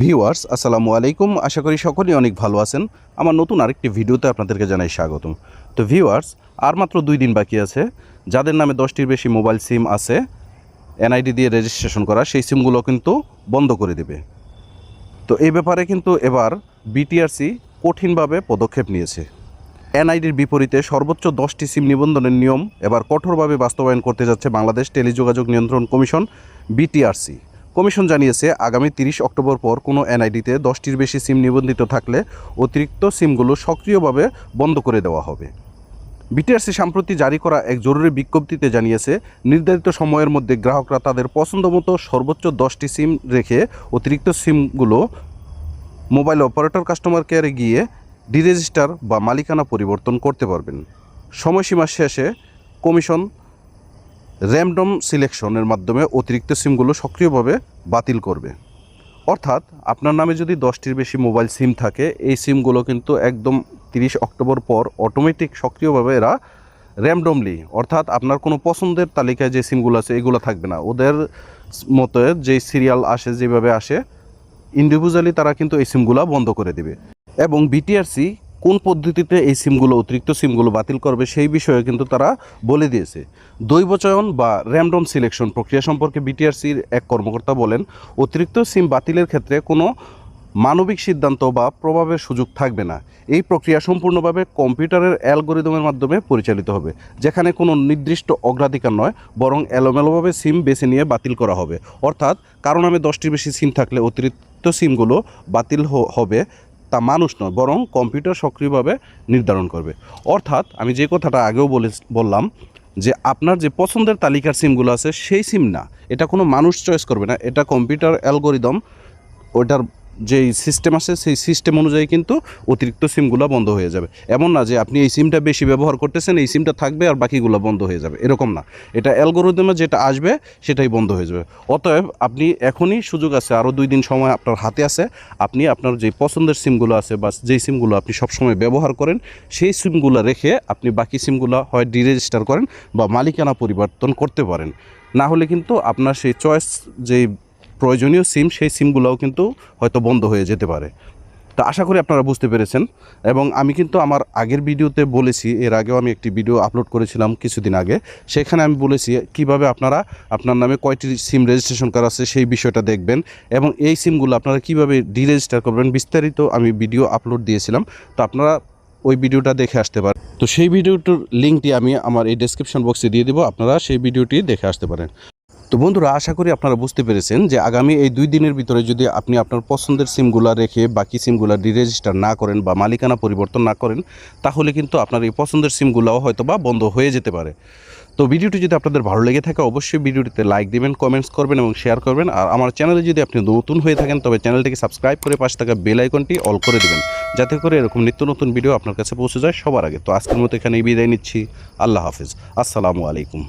Viewers, আসসালামু আলাইকুম। আশা করি সকলেই অনেক ভালো আছেন। আমার নতুন আরেকটি ভিডিওতে আপনাদেরকে জানাই স্বাগতম। তো ভিউয়ার্স, আর মাত্র দুই দিন বাকি আছে। যাদের নামে দশটির বেশি মোবাইল সিম আছে, এনআইডি দিয়ে রেজিস্ট্রেশন করা, সেই সিমগুলো কিন্তু বন্ধ করে দেবে। তো এই ব্যাপারে কিন্তু এবার বিটিআরসি কঠিনভাবে পদক্ষেপ নিয়েছে। এনআইডির বিপরীতে সর্বোচ্চ দশটি সিম নিবন্ধনের নিয়ম এবার কঠোরভাবে বাস্তবায়ন করতে যাচ্ছে বাংলাদেশ টেলিযোগাযোগ নিয়ন্ত্রণ কমিশন, বিটিআরসি। কমিশন জানিয়েছে, আগামী তিরিশ অক্টোবর পর কোনো এনআইডিতে দশটির বেশি সিম নিবন্ধিত থাকলে অতিরিক্ত সিমগুলো সক্রিয়ভাবে বন্ধ করে দেওয়া হবে। বিটিআরসি সম্প্রতি জারি করা এক জরুরি বিজ্ঞপ্তিতে জানিয়েছে, নির্ধারিত সময়ের মধ্যে গ্রাহকরা তাদের পছন্দ মতো সর্বোচ্চ দশটি সিম রেখে অতিরিক্ত সিমগুলো মোবাইল অপারেটর কাস্টমার কেয়ারে গিয়ে ডিরেজিস্টার বা মালিকানা পরিবর্তন করতে পারবেন। সময়সীমা শেষে কমিশন র্যান্ডম সিলেকশনের মাধ্যমে অতিরিক্ত সিমগুলো সক্রিয়ভাবে বাতিল করবে। অর্থাৎ আপনার নামে যদি দশটির বেশি মোবাইল সিম থাকে, এই সিমগুলো কিন্তু একদম তিরিশ অক্টোবর পর অটোমেটিক সক্রিয়ভাবে এরা র্যান্ডমলি, অর্থাৎ আপনার কোনো পছন্দের তালিকায় যে সিমগুলো আছে, এগুলো থাকবে না। ওদের মতো যেই সিরিয়াল আসে, যেভাবে আসে ইন্ডিভিজুয়ালি তারা কিন্তু এই সিমগুলো বন্ধ করে দেবে। এবং বিটিআরসি কোন পদ্ধতিতে এই সিমগুলো, অতিরিক্ত সিমগুলো বাতিল করবে সেই বিষয়ে কিন্তু তারা বলে দিয়েছে। দৈবচয়ন বা র্যান্ডম সিলেকশন প্রক্রিয়া সম্পর্কে বিটিআরসির এক কর্মকর্তা বলেন, অতিরিক্ত সিম বাতিলের ক্ষেত্রে কোনো মানবিক সিদ্ধান্ত বা প্রভাবের সুযোগ থাকবে না। এই প্রক্রিয়া সম্পূর্ণভাবে কম্পিউটারের অ্যালগোরিদমের মাধ্যমে পরিচালিত হবে, যেখানে কোনো নির্দিষ্ট অগ্রাধিকার নয়, বরং এলোমেলোভাবে সিম বেছে নিয়ে বাতিল করা হবে। অর্থাৎ কারও নামে দশটির বেশি সিম থাকলে অতিরিক্ত সিমগুলো বাতিল হবে তা মানুষ নয়, বরং কম্পিউটার সক্রিয়ভাবে নির্ধারণ করবে। অর্থাৎ আমি যে কথাটা আগেও বলে বললাম যে আপনার যে পছন্দের তালিকার সিমগুলো আছে, সেই সিম না। এটা কোনো মানুষ চয়েস করবে না। এটা কম্পিউটার অ্যালগোরিদম, ওটার যেই সিস্টেম আছে সেই সিস্টেম অনুযায়ী কিন্তু অতিরিক্ত সিমগুলো বন্ধ হয়ে যাবে। এমন না যে আপনি এই সিমটা বেশি ব্যবহার করতেছেন, এই সিমটা থাকবে আর বাকিগুলো বন্ধ হয়ে যাবে। এরকম না। এটা অ্যালগোরিদমে যেটা আসবে, সেটাই বন্ধ হয়ে যাবে। অতএব আপনি এখনই সুযোগ আছে আরও দুই দিন সময় আপনার হাতে আছে, আপনি আপনার যে পছন্দের সিমগুলো আছে বা যেই সিমগুলো আপনি সবসময় ব্যবহার করেন, সেই সিমগুলো রেখে আপনি বাকি সিমগুলো হয় ডিরেজিস্টার করেন বা মালিকানা পরিবর্তন করতে পারেন। না হলে কিন্তু আপনার সেই চয়েস যেই প্রয়োজনীয় সিম, সেই সিমগুলোও কিন্তু হয়তো বন্ধ হয়ে যেতে পারে। তো আশা করি আপনারা বুঝতে পেরেছেন এবং আমি কিন্তু আমার আগের ভিডিওতে বলেছি, এর আগেও আমি একটি ভিডিও আপলোড করেছিলাম কিছুদিন আগে, সেখানে আমি বলেছি কীভাবে আপনারা আপনার নামে কয়টি সিম রেজিস্ট্রেশন করা আছে সেই বিষয়টা দেখবেন এবং এই সিমগুলো আপনারা কীভাবে ডিরেজিস্টার করবেন বিস্তারিত আমি ভিডিও আপলোড দিয়েছিলাম, তো আপনারা ওই ভিডিওটা দেখে আসতে পারেন। তো সেই ভিডিওটির লিঙ্কটি আমি আমার এই ডেসক্রিপশন বক্সে দিয়ে দেবো, আপনারা সেই ভিডিওটি দেখে আসতে পারেন। তো বন্ধুরা, আশা করি আপনারা বুঝতে পেরেছেন যে আগামী এই দুই দিনের ভিতরে যদি আপনি আপনার পছন্দের সিমগুলো রেখে বাকি সিমগুলো ডিরেজিস্টার না করেন বা মালিকানা পরিবর্তন না করেন, তাহলে কিন্তু আপনার এই পছন্দের সিমগুলোও হয়তো বা বন্ধ হয়ে যেতে পারে। তো ভিডিওটি যদি আপনাদের ভালো লেগে থাকে, অবশ্যই ভিডিওটিতে লাইক দিবেন কমেন্টস করবেন এবং শেয়ার করবেন। আর আমার চ্যানেলে যদি আপনি নতুন হয়ে থাকেন, তবে চ্যানেলটিকে সাবস্ক্রাইব করে পাশে থাকা বেল আইকনটি অল করে দেবেন, যাতে করে এরকম নিত্য নতুন ভিডিও আপনার কাছে পৌঁছে যায় সবার আগে। তো আজকের মতো এখানেই বিদায় নিচ্ছি। আল্লাহ হাফিজ। আসসালামু আলাইকুম।